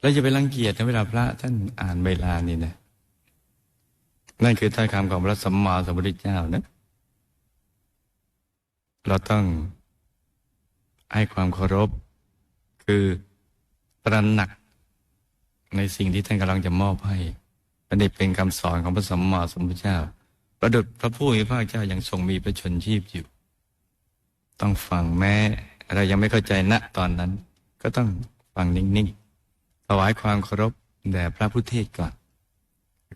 เราจะไปรังเกียจในเวลาพระท่านอ่านเวลานี่นะ นั่นคือถ้อยคำของพระสัมมาสัมพุทธเจ้านะ เราต้องให้ความเคารพ คือตระหนักในสิ่งที่ท่านกำลังจะมอบให้อันนี้เป็นคำสอนของพระสัมมาสัมพุทธเจ้า ประดุจพระผู้มีพระภาคเจ้ายังทรงมีพระชนชีพอยู่ ต้องฟังแม้เรายังไม่เข้าใจณตอนนั้น ก็ต้องฟังนิ่งๆ ถวายความเคารพแด่พระพุทธเทศก่อน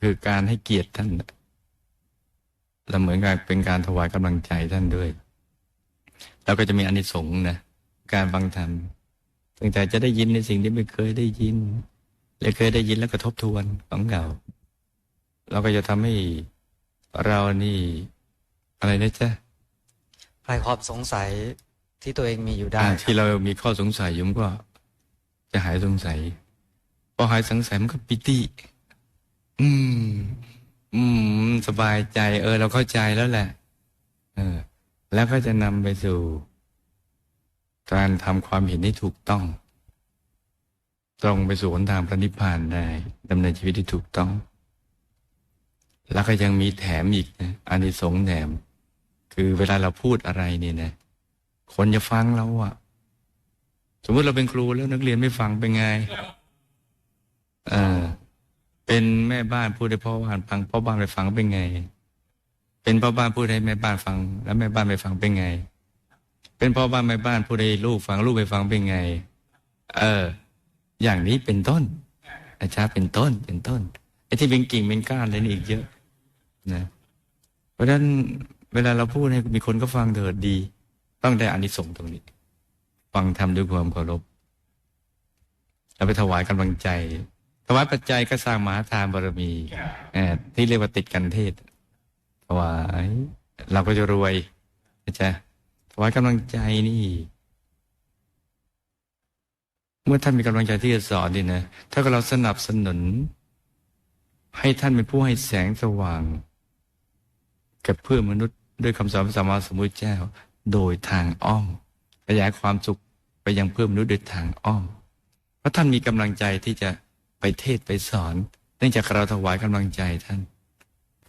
คือการให้เกียรติท่านและเหมือนกับเป็นการถวายกำลังใจท่านด้วย เราก็จะมีอานิสงส์นะการฟังธรรมตั้งแต่จะได้ยินในสิ่งที่ไม่เคยได้ยินหรือเคยได้ยินแล้วก็ทบทวนของเก่าเราก็จะทำให้เรานี่อะไรนะจ๊ะคลายความสงสัยที่ตัวเองมีอยู่ได้อ่าครับที่เรามีข้อสงสัยอยุ่มนก็จะหายสงสัยพ อหายสงสัยมันก็ปิติ อืม อืม สบายใจ เออ เราเข้าใจแล้วแหละ เออ แล้วก็จะนำไปสู่ การทำความเห็นที่ถูกต้อง ตรงไปสู่หนทางพระนิพพานได้ดำเนินชีวิตที่ถูกต้อง แล้วก็ยังมีแถมอีกนะอานิสงส์แถม คือเวลาเราพูดอะไรเนี่ยนะ คนจะฟังเราอะสมมติเราเป็นครูแล้วนักเรียนไม่ฟังเป็นไง เป็นแม่บ้านพูดให้พ่อบ้านฟังพ่อบ้านไปฟังเป็นไง เป็นพ่อบ้านพูดให้แม่บ้านฟัง แล้วแม่บ้านไปฟังเป็นไง เป็นพ่อบ้านแม่บ้านพูดให้ลูกฟังลูกไปฟังเป็นไง เออ อย่างนี้เป็นต้นอาจารย์เป็นต้นเป็นต้นไอ้ที่เป็นกิ่งเป็นก้านอะไรนี่อีกเยอะนะเพราะฉะนั้นเวลาเราพูดให้มีคนก็ฟังเถิดดี ต้องได้อานิสงส์ตรงนี้ ฟังทำด้วยความเคารพเราไปถวายกำลังใจ วายปัจจัยก็สร้างมหาทานบารมีที่เรียกว่าติดกันเทศถวายเราก็จะรวยนะจ๊ะถวายกำลังใจนี่ เมื่อท่านมีกำลังใจที่จะสอนนี่นะถ้าเราสนับสนุน ให้ท่านเป็นผู้ให้แสงสว่าง กับเพื่อนมนุษย์ด้วยคำสอนพระสัมมาสัมพุทธเจ้า โดยทางอ้อมขยายความสุขไปยังเพื่อนมนุษย์โดยทางอ้อม เพราะท่านมีกำลังใจที่จะ เทศไปสอน เนื่องจากเราถวายกำลังใจท่าน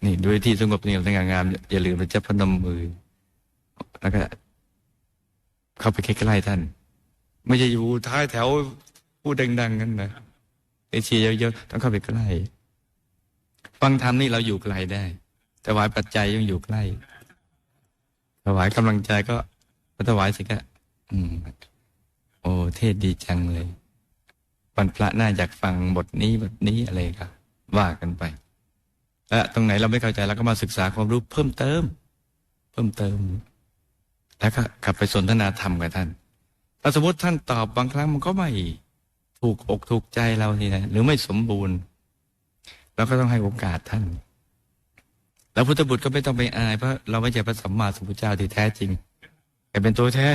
นี่ด้วยที่สงบเงียบสง่างามอย่าลืมเราจะพนมมือ แล้วก็เข้าไปใกล้ๆท่าน ไม่ใช่อยู่ท้ายแถวพูดดัง ๆ กันนะไอเชียร์เยอะๆต้องเข้าไปใกล้ฟังธรรมนี่เราอยู่ไกลได้ถวายปัจจัยยังอยู่ใกล้ถวายกำลังใจก็ถวายสิก็อืม โอ้เทศดีจังเลย วันพระน่าอยากฟังบทนี้บทนี้อะไรก็ว่ากันไป และตรงไหนเราไม่เข้าใจเราก็มาศึกษาความรู้เพิ่มเติม เพิ่มเติม แล้วก็กลับไปสนทนาธรรมกับท่านถ้าสมมติท่านตอบบางครั้งมันก็ไม่ถูกอกถูกใจเราทีนะหรือไม่สมบูรณ์เราก็ต้องให้โอกาสท่าน แล้วพุทธบุตรก็ไม่ต้องไปอายเพราะเราไม่ใช่พระสัมมาสัมพุทธเจ้าที่แท้จริงแต่เป็นตัวแท้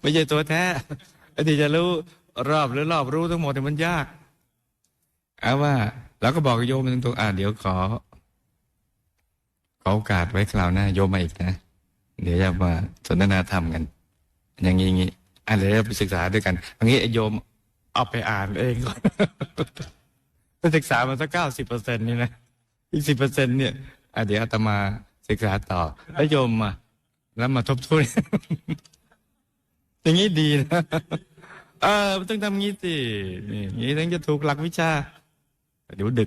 ไม่ใช่ตัวแท้ที่จะรู้ รอบหรือรอบรู้ทั้งหมดเนี่ยมันยากเอาว่าเราก็บอกโยมตรงๆอ่าเดี๋ยวขอ ขอโอกาสไว้คราวหน้าโยมมาอีกนะ เดี๋ยวจะมาสนทนาธรรมกัน อย่างนี้อย่างนี้อะเดี๋ยวเราไปศึกษาด้วยกันอย่างนี้โยมเอาไปอ่านเองก่อนไปศึกษามาสักเก้าสิบเปอร์เซ็นต์นี่นะอีกสิบเปอร์เซ็นต์เนี่ยอะเดี๋ยวอาตมาศึกษาต่อแล้วโยมมาแล้วมาทบทวนอย่างนี้ดีนะ เออมันต้องทำงี้สินี่อย่างนี้ถึงจะถูกหลักวิชา เดี๋ยวดึก